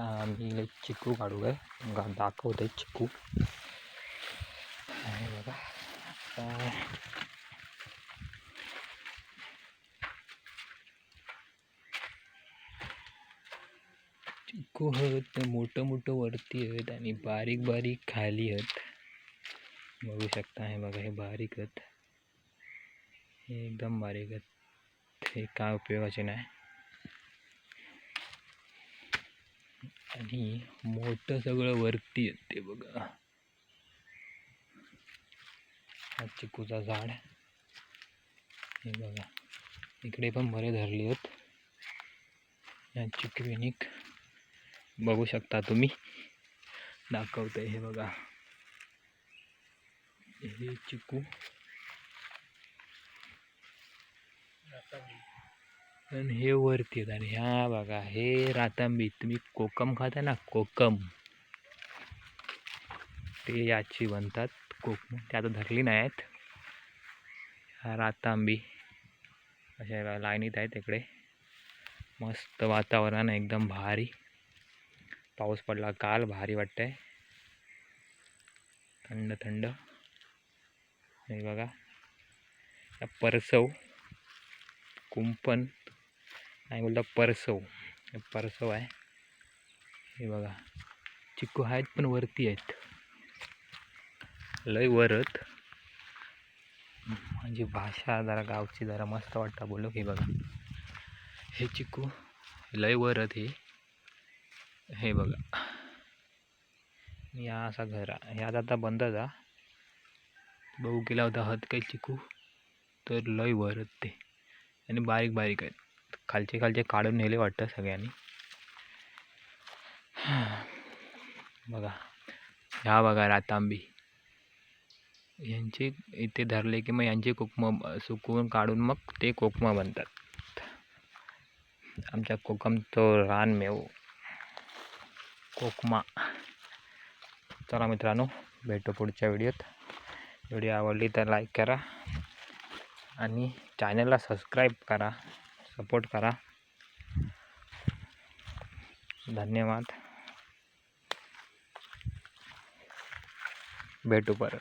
आता आम्ही चिकू काढू काय? गा आहे चिकू. आहे बघा आता चिकू आहेत ते मोठं मोठं वरती आहेत आणि बारीक बारीक खाली आहेत. बघू शकता हे बघा हे बारीक आहेत. हे एकदम बारीक आहेत. हे काय उपयोगाचे नाही. आणि मोठं सगळं वरती येते ते बघा. हा चिकूचा झाड. हे बघा. इकडे पण बरे धरले आहेत. या चिकविनिक बघू शकता तुम्ही. दाखवतंय हे बघा. हे चिकू. आणि हे वरती आहेत आणि ह्या बघा हे रातांबी. तुम्ही कोकम खाता ना कोकम. ते याची बनतात कोकम. ते आता धरली नाही आहेत रातांबी. अशा बघा लाईनीत आहेत इकडे. मस्त वातावरण आहे एकदम भारी. पाऊस पडला काल भारी वाटतंय. थंड थंड. हे बघा. या परसव कुंपण. नाही बोलला परसव. हे परसव आहे. हे बघा. चिक्कू आहेत पण वरती आहेत. लय वरत. माझी भाषा जरा गावची जरा मस्त वाटतं बोललो हे बघा. हे चिक्कू. लय वरत हे. हे बघा. या असा घरा ह्यात आता बंद जा. बघू केला होता हत काही चिकू तर लय वरत ते. आणि बारीक बारीक आहेत. खालचे खालचे काढून नेले वाटतं सगळ्यांनी. बघा ह्या बघा रातांबी. यांचे इथे धरले की मग यांचे कोकम सुकवून काढून मग ते कोकमा बनतात. आमच्या तो रान मेव कोकमा. चला मित्रांनो भेटू पुढच्या व्हिडिओत. व्हिडिओ आवडली तर लाईक करा आणि चॅनलला सबस्क्राईब करा. सपोर्ट करा. धन्यवाद. भेटू परत.